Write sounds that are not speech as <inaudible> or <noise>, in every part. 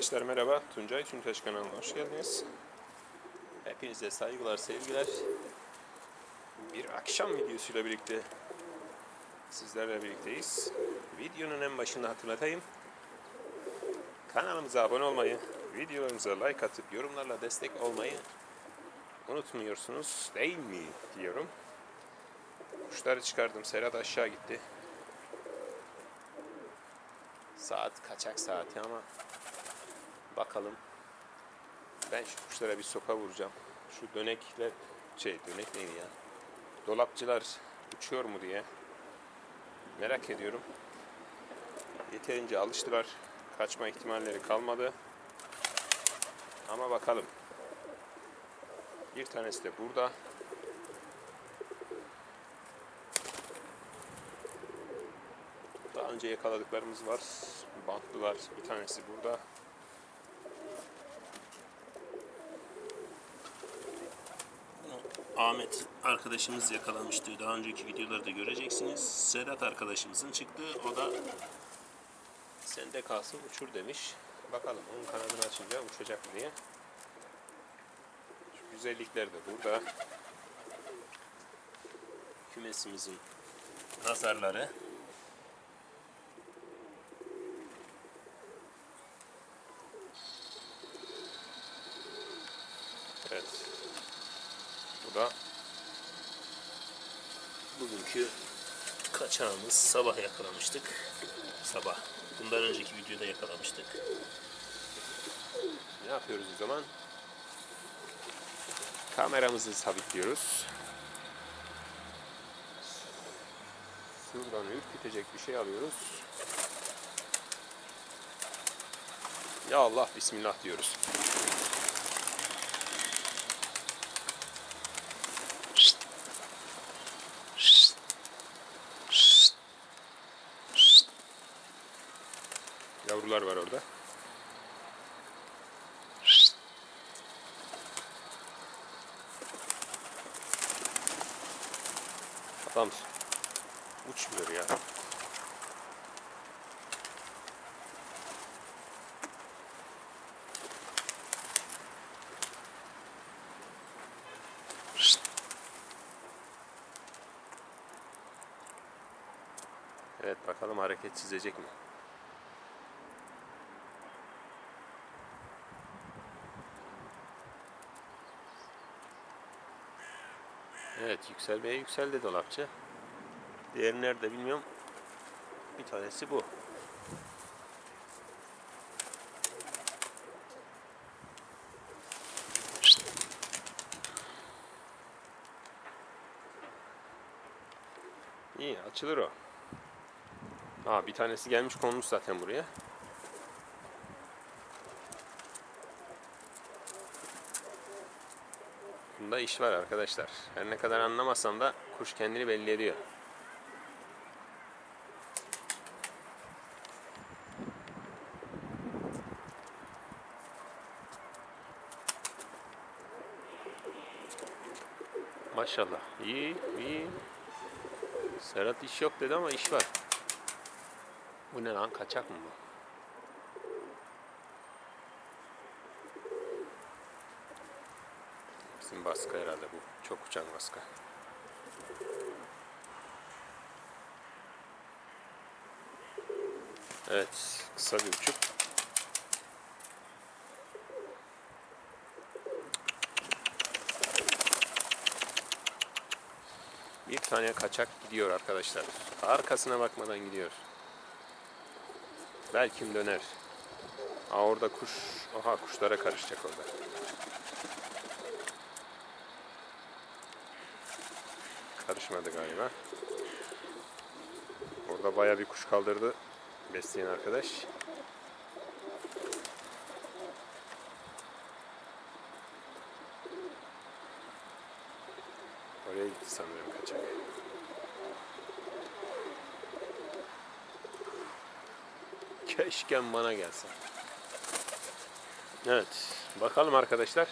Arkadaşlar merhaba. Tuncay Tüntaş kanalına hoş geldiniz. Hepinize saygılar, sevgiler. Bir akşam videosuyla birlikte sizlerle birlikteyiz. Videonun en başında hatırlatayım. Kanalımıza abone olmayı, videolarımıza like atıp yorumlarla destek olmayı unutmuyorsunuz değil mi diyorum. Kuşları çıkardım. Serhat aşağı gitti. Saat kaçak saati ama bakalım. Ben şu kuşlara bir sopa vuracağım. Şu dönekler şey dönek neydi ya? Dolapçılar uçuyor mu diye merak ediyorum. Yeterince alıştılar. Kaçma ihtimalleri kalmadı. Ama bakalım. Bir tanesi de burada. Daha önce yakaladıklarımız var. Bantlılar. Bir tanesi burada. Ahmet arkadaşımız yakalamıştı. Daha önceki videolarda göreceksiniz. Sedat arkadaşımızın çıktığı. O da sende kalsın uçur demiş. Bakalım onun kanadını açınca uçacak mı diye. Şu güzellikler de burada. Kümesimizin nazarları. Evet. Bu da bugünkü kaçağımız. Sabah yakalamıştık. Sabah. Bundan önceki videoda yakalamıştık. Ne yapıyoruz o zaman? Kameramızı sabitliyoruz. Şuradan ürkütecek bir şey alıyoruz. Ya Allah Bismillah diyoruz. Yavrular var orada. Adam uçmuyor ya. Evet bakalım hareket çizecek mi? Evet yükselmeye yükseldi dolapçı. Diğeri nerede bilmiyorum. Bir tanesi bu. İyi açılır o. Aa bir tanesi gelmiş konmuş zaten buraya. Bunda iş var arkadaşlar. Her ne kadar anlamasam da kuş kendini belli ediyor. Maşallah. İyi, iyi. Serhat iş yok dedi ama iş var. Bu ne lan? Kaçak mı bu? Baskı herhalde bu. Çok uçan baskı. Evet. Kısa bir uçuk. Bir tane kaçak gidiyor arkadaşlar. Arkasına bakmadan gidiyor. Belki döner. Aa orada kuş. Aha kuşlara karışacak orada. Karışmadı galiba. Orada baya bir kuş kaldırdı besleyen arkadaş. Oraya gitti sanırım kaçak. Keşke bana gelse. Evet. Bakalım arkadaşlar.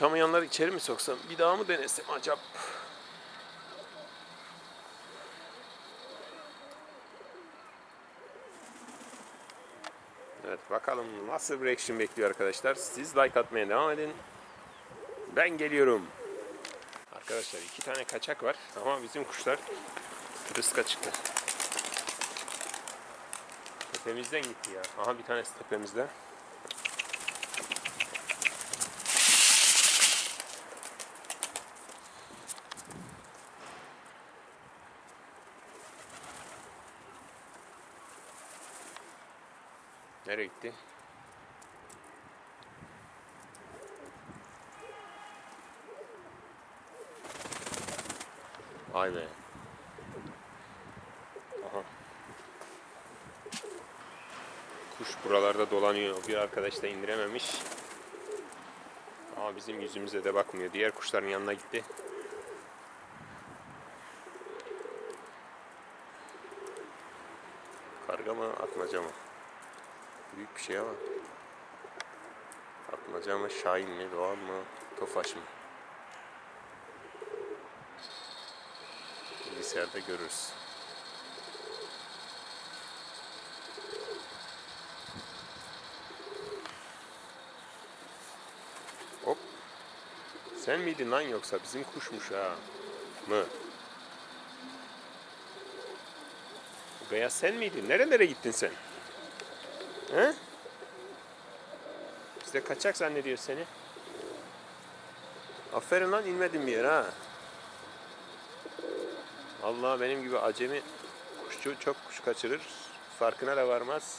Şu uçamayanları içeri mi soksam? Bir daha mı denesem acaba? Evet bakalım nasıl bir reaction bekliyor arkadaşlar. Siz like atmaya devam edin. Ben geliyorum. Arkadaşlar iki tane kaçak var ama bizim kuşlar rızka çıktı. Tepemizden gitti ya. Aha bir tanesi tepemizde. Nereye gitti? Vay be. Aha. Kuş buralarda dolanıyor. Bir arkadaş da indirememiş. Ama bizim yüzümüze de bakmıyor. Diğer kuşların yanına gitti. Karga mı, atmaca mı? Büyük bir şey ama. Atmaca mı, şahin mi, doğan mı, tofaş mı? Bilgisayarda görürüz. Hop. Sen miydin lan yoksa bizim kuşmuş ha? Mı? Beyaz sen miydin? Nerelere gittin sen? He? Biz de kaçak zannediyor seni. Aferin lan inmedin bir yere ha. Allah benim gibi acemi kuşçu çok kuş kaçırır. Farkına da varmaz.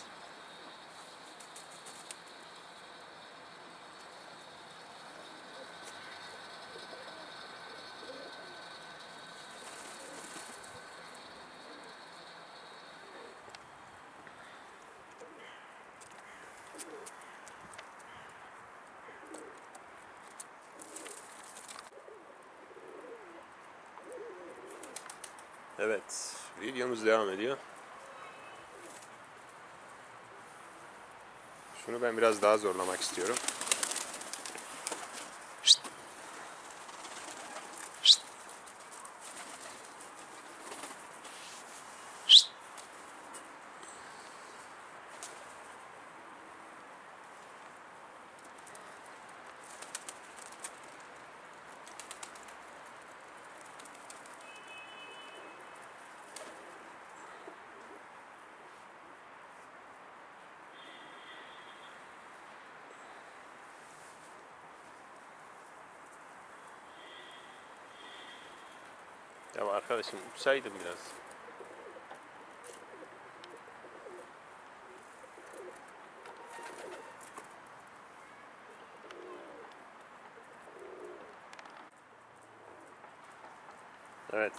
Evet, videomuz devam ediyor. Şunu ben biraz daha zorlamak istiyorum. Ya arkadaşım uçsaydım biraz. Evet.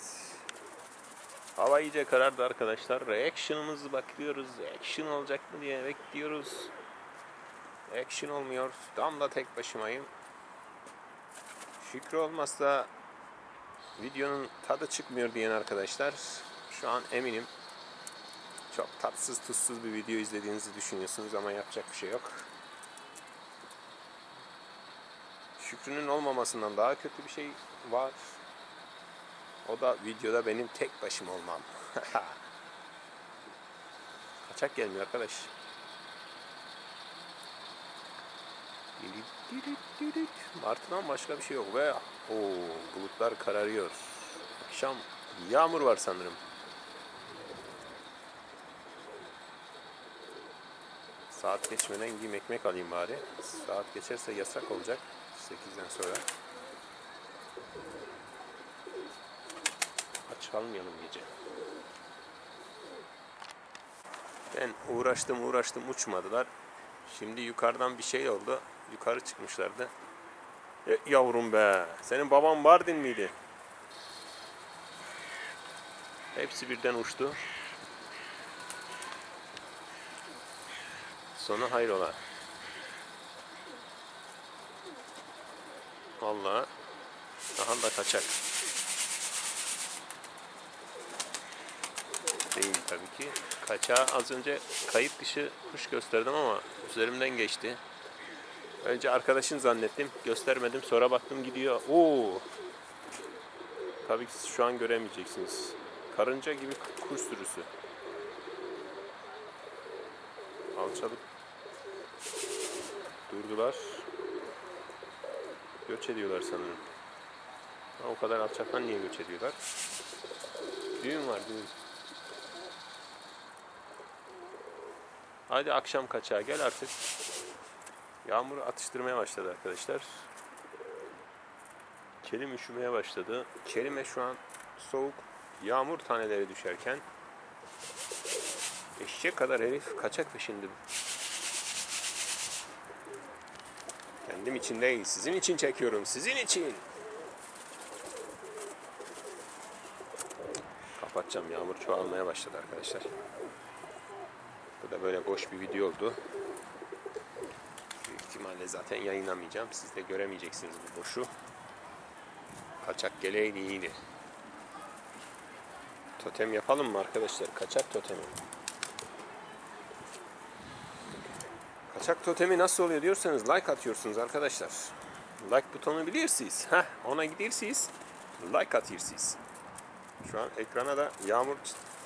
Hava iyice karardı arkadaşlar. Reaction'ımızı bakıyoruz. Action olacak mı diye bekliyoruz. Action olmuyor. Tam da tek başımayım. Şükrü olmazsa videonun tadı çıkmıyor diyen arkadaşlar şu an eminim çok tatsız tuzsuz bir video izlediğinizi düşünüyorsunuz ama yapacak bir şey yok. Şükrü'nün olmamasından daha kötü bir şey var. O da videoda benim tek başıma olmam. <laughs> Kaçak gelmiyor arkadaş. Martı'dan başka bir şey yok ve o bulutlar kararıyor. Akşam yağmur var sanırım. Saat geçmeden gideyim ekmek alayım bari. Saat geçerse yasak olacak. 8'den sonra. Aç kalmayalım gece. Ben uğraştım uğraştım uçmadılar. Şimdi yukarıdan bir şey oldu. Yukarı çıkmışlardı. E, yavrum be. Senin baban Mardin miydi? Hepsi birden uçtu. Sonu hayrola. Vallahi aha da kaçak. Değil tabii ki. Kaçağı az önce kayıt dışı kuş gösterdim ama üzerimden geçti. Önce arkadaşın zannettim. Göstermedim. Sonra baktım gidiyor. Oo. Tabii ki siz şu an göremeyeceksiniz. Karınca gibi kuş sürüsü. Alçalıp Durdular. Göç ediyorlar sanırım. Ha, o kadar alçaktan niye göç ediyorlar? Düğün var düğün. Hadi akşam kaçağa gel artık. Yağmur atıştırmaya başladı arkadaşlar. Kerim üşümeye başladı. Kerim'e şu an soğuk yağmur taneleri düşerken eşek kadar herif kaçak peşinde. Kendim için değil, sizin için çekiyorum, sizin için. Kapatacağım, yağmur çoğalmaya başladı arkadaşlar. Bu da böyle boş bir video oldu. İhtimalle zaten yayınlamayacağım. Siz de göremeyeceksiniz bu boşu. Kaçak geleydi iyiydi. Totem yapalım mı arkadaşlar? Kaçak totemi. Kaçak totemi nasıl oluyor diyorsanız like atıyorsunuz arkadaşlar. Like butonu bilirsiniz. Heh, ona gidersiniz. Like atıyorsunuz. Şu an ekrana da yağmur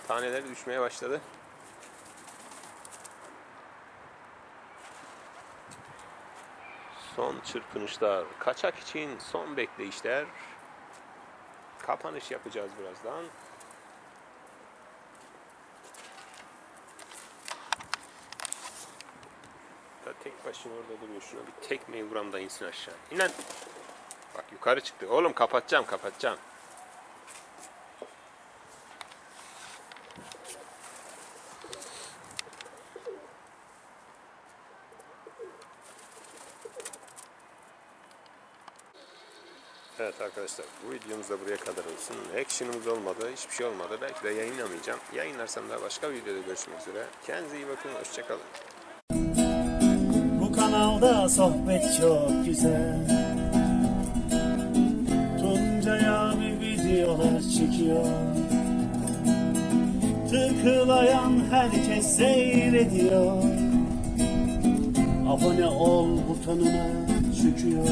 taneleri düşmeye başladı. Son çırpınışlar. Kaçak için son bekleyişler. Kapanış yapacağız birazdan. Da tek başına orada duruyor. Şuna bir tekmeyi vuram da insin aşağı. İn lan. Bak yukarı çıktı. Oğlum kapatacağım kapatacağım. Evet arkadaşlar bu videomuz da buraya kadar olsun. Action'ımız olmadı, hiçbir şey olmadı. Belki de yayınlamayacağım. Yayınlarsam da başka bir videoda görüşmek üzere. Kendinize iyi bakın, hoşçakalın. Bu kanalda sohbet çok güzel Tuncay abi videolar çekiyor Tıklayan herkes seyrediyor Abone ol butonuna çıkıyor